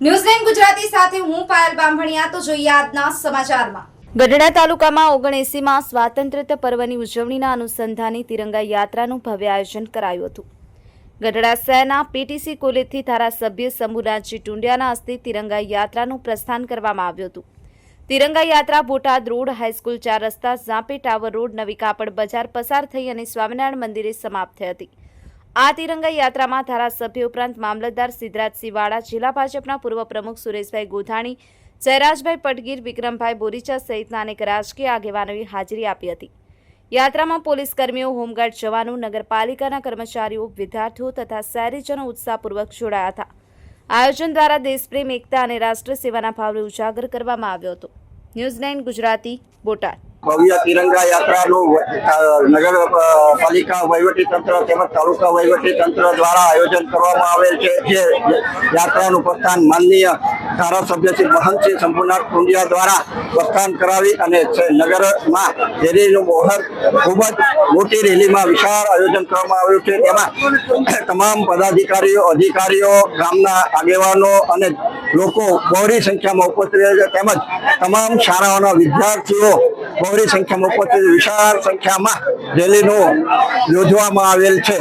ન્યૂઝલેન્ડ ગુજરાતી સાથે હું પાયલ બામણિયા, તો જોઈએ આજના સમાચારમાં. ગઢડા તાલુકામાં ઓગણએસીમાં સ્વાતંત્ર્ય પર્વની ઉજવણીના અનુસંધાને તિરંગા યાત્રાનું ભવ્ય આયોજન કરાયું હતું. ગઢડા શહેરના પીટીસી કોલેજથી ધારાસભ્ય શંભુરાજજી ટુંડિયાના હસ્તે તિરંગા યાત્રાનું પ્રસ્થાન કરવામાં આવ્યું હતું. તિરંગા યાત્રા બોટાદ રોડ, હાઈસ્કૂલ ચાર રસ્તા, ઝાંપે ટાવર રોડ, નવી કાપડ બજાર પસાર થઈ અને સ્વામિનારાયણ મંદિરે સમાપ્ત થઈ હતી. આ તિરંગા યાત્રામાં ધારાસભ્ય ઉપરાંત મામલતદાર સિદ્ધરાજસિંહ વાળા જિલ્લા ભાજપના પૂર્વ પ્રમુખ સુરેશભાઈ ગોધાણી, જયરાજભાઈ પટગીર, વિક્રમભાઈ બોરીચા સહિતના અનેક રાજકીય આગેવાનોએ હાજરી આપી હતી. યાત્રામાં પોલીસ કર્મીઓ, હોમગાર્ડ જવાનો, નગરપાલિકાના કર્મચારીઓ, વિદ્યાર્થીઓ તથા શહેરીજનો ઉત્સાહપૂર્વક જોડાયા હતા. આયોજન દ્વારા દેશપ્રેમ, એકતા અને રાષ્ટ્ર સેવાના ભાવને ઉજાગર કરવામાં આવ્યો હતો. ન્યૂઝ ગુજરાતી, બોટાદ. ભવ્ય તિરંગા યાત્રાનું નગરપાલિકા નગર પાલિકા વહીવટી તંત્ર તેમજ તાલુકા વહીવટી તંત્ર દ્વારા આયોજન કરવામાં આવેલ છે. જે યાત્રાનું પ્રસ્થાન માનનીય ધારાસભ્ય શ્રી મહંતસિંહ શંભુનાથ કુંડિયા દ્વારા પ્રસ્થાન કરાવી અને નગરમાં રેલીનું મોહર ખૂબ જ મોટી રેલીમાં વિશાળ આયોજન કરવામાં આવ્યું છે. તેમાં તમામ પદાધિકારીઓ, અધિકારીઓ, ગામના આગેવાનો અને લોકો બહોળી સંખ્યામાં ઉપસ્થિત રહ્યા છે. તેમજ તમામ શાળાઓના વિદ્યાર્થીઓ બહોળી સંખ્યામાં ઉપસ્થિત વિશાળ સંખ્યામાં રેલીનું યોજવામાં આવેલ છે.